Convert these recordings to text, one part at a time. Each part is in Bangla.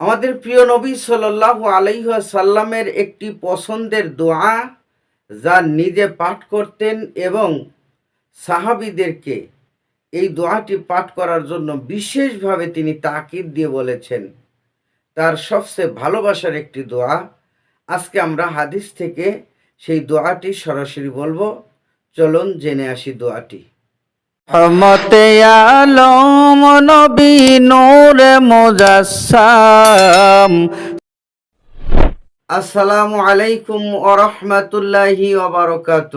আমাদের প্রিয় নবী সাল্লাহ আলাইসাল্লামের একটি পছন্দের দোয়া যা নিজে পাঠ করতেন এবং সাহাবিদেরকে এই দোয়াটি পাঠ করার জন্য বিশেষভাবে তিনি তাকিদ দিয়ে বলেছেন। তার সবচেয়ে ভালোবাসার একটি দোয়া। আজকে আমরা হাদিস থেকে সেই দোয়াটি সরাসরি বলব। চলুন জেনে আসি দোয়াটি। রহমতে আলম নবী নূর মুজাসসাম। আসসালামু আলাইকুম ওরহমতুল্লাহি ওবরকাত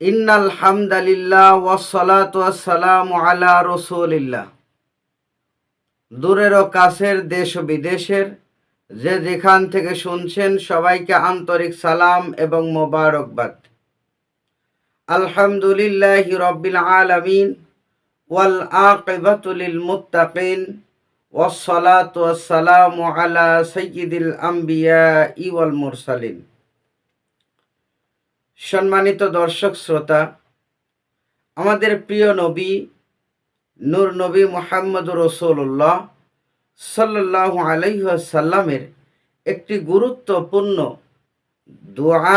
ইন্নাল হামদালিল্লাহ ওয়াসসালাতু ওয়াসসালামু আলা রসুলিল্লাহ। দূরের ও কাছের দেশ ও বিদেশের যে যেখান থেকে শুনছেন সবাইকে আন্তরিক সালাম এবং মোবারকবাদ। আলহামদুলিল্লাহ রব্বিল আলামিন ওয়াল আকিবাতুল মুত্তাকিন ওয়াসসালামু আলা সাইয়্যিদিল আম্বিয়া ওয়াল মুরসালিন। সম্মানিত দর্শক শ্রোতা, আমাদের প্রিয় নবী, নূর নবী মোহাম্মদ রসুল্লাহ সাল্লাহ আলাইসাল্লামের একটি গুরুত্বপূর্ণ দোয়া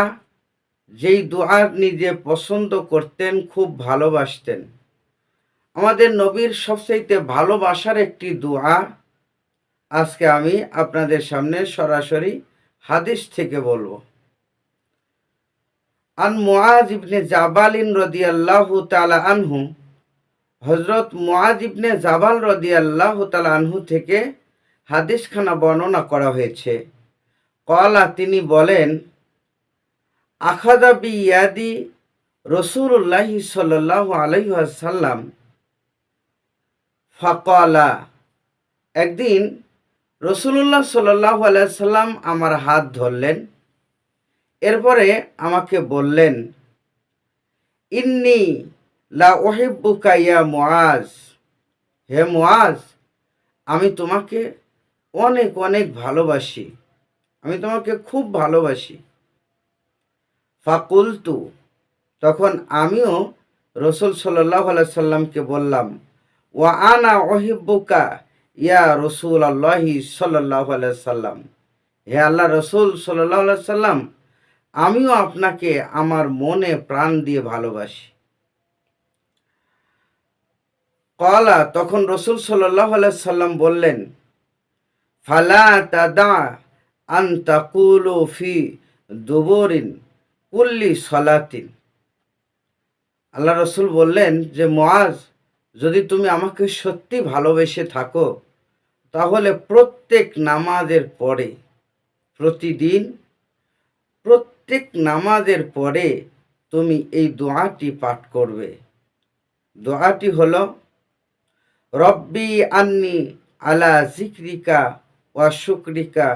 যেই দোয়া নিজে পছন্দ করতেন, খুব ভালোবাসতেন। আমাদের নবীর সবচাইতে ভালোবাসার একটি দোয়া আজকে আমি আপনাদের সামনে সরাসরি হাদিস থেকে বলব। আন মুআজ ইবনে জাবালিন রদিয়াল্লাহু তাআলা আনহু হজরত মুআজ ইবনে জাবাল রদিয়াল্লাহু তাআলা আনহু থেকে হাদিসখানা বর্ণনা করা হয়েছে। কলা তিনি বলেন আখাদা বি ইয়াদি রসুল্লাহি সাল্লাহ আলহাসাল্লাম ফকলা। একদিন রসুল্লাহ সাল্লাহ আলাইসাল্লাম আমার হাত ধরলেন, এরপরে আমাকে বললেন, ইন্নি লা ওহেব্বুকা ইয়া মুআজ। হে মোয়াজ আমি তোমাকে অনেক অনেক ভালোবাসি। আমি তোমাকে খুব ভালোবাসি। ফাকুলতু, তখন আমিও রসুল সাল্লাহ সাল্লামকে বললাম ও আনা ওহিব্বুকা ইয়া রসুল আল্লাহি সাল্লাহ সাল্লাম? হে আল্লাহ রসুল সাল্লাহ সাল্লাম, আমিও আপনাকে আমার মনে প্রাণ দিয়ে ভালোবাসি। কলা, তখন রসুল সাল্লাহ সাল্লাম বললেন, ফালা তাদা আন ফি দুবরিন। কুল্লি সলাতিন। আল্লাহ রসুল বললেন যে মোয়াজ যদি তুমি আমাকে সত্যি ভালোবেসে থাকো, তাহলে প্রত্যেক নামাজের পরে, প্রতিদিন প্রত্যেক নামাজের পরে তুমি এই দোয়াটি পাঠ করবে। দোয়াটি হল, রব্বি আন্নি আলা জিক্রিকা ওয়া শুক্রিকা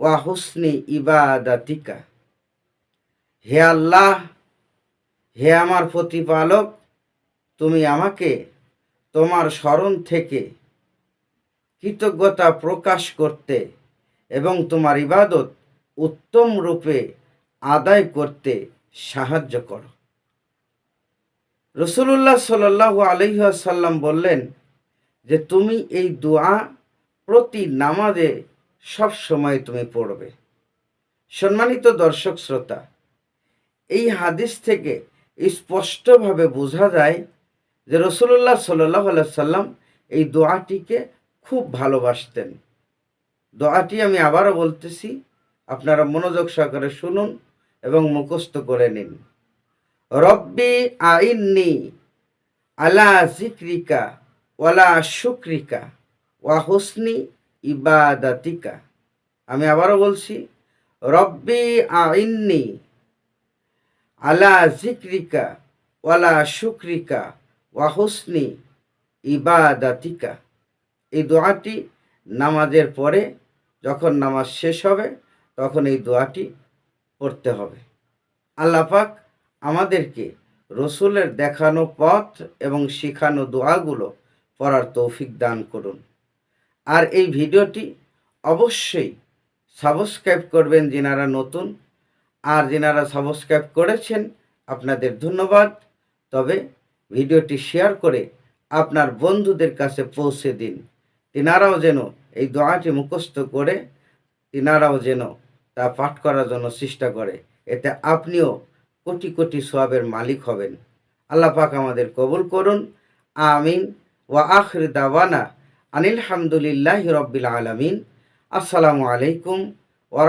ওয়া হুসনি ইবাদাতিকা। হে আল্লাহ, হে আমার প্রতিপালক, তুমি আমাকে তোমার স্মরণ থেকে কৃতজ্ঞতা প্রকাশ করতে এবং তোমার ইবাদত উত্তম রূপে আদায় করতে সাহায্য করো। রসুল্লাহ সাল্লাহ আলহাসাল্লাম বললেন যে, তুমি এই দোয়া প্রতি নামাজে সব সময় তুমি পড়বে। সম্মানিত দর্শক, শ্রোতা এই হাদিস থেকে স্পষ্টভাবে বোঝা যায় যে রসুল্লাহ সাল্লাহ সাল্লাম এই দোয়াটিকে খুব ভালোবাসতেন। দোয়াটি আমি আবারও বলতেছি, আপনারা মনোযোগ সহকারে শুনুন এবং মুখস্থ করে নিন। রব্বি আইন্নি আলা জিক্রিকা ওয়ালা শুক্রিকা ওয়া হোসনি ইবাদাতিকা। আমি আবারও বলছি, রব্বি আইন্নি আলা জিক্রিকা, ওয়ালা শুক্রিকা, ওয়া হুসনি ইবাদাতিকা। এই দোয়াটি নামাজের পরে যখন নামাজ শেষ হবে, তখন এই দোয়াটি পড়তে হবে। আল্লাপাক আমাদেরকে রসুলের দেখানো পথ এবং শিখানো দোয়াগুলো পড়ার তৌফিক দান করুন। আর এই ভিডিওটি অবশ্যই সাবস্ক্রাইব করবেন, যিনারা নতুন আর যিনারা সাবস্ক্রাইব করেছেন, আপনাদের ধন্যবাদ। তবে ভিডিওটি শেয়ার করে আপনার বন্ধুদের কাছে পৌঁছে দিন। তিনারাও যেন এই দোয়াটি মুখস্থ করে, তিনারাও যেন তা পাঠ করার জন্য চেষ্টা করে। এতে আপনিও কোটি কোটি সোয়াবের মালিক হবেন। আল্লাহ পাক আমাদের কবুল করুন। আমিন। ওয়া আখির দাওয়ানা আনিল হামদুলিল্লাহ রব্বিল আলামিন। আসসালামু আলাইকুম ওয়া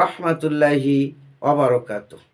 বারাকাতুহু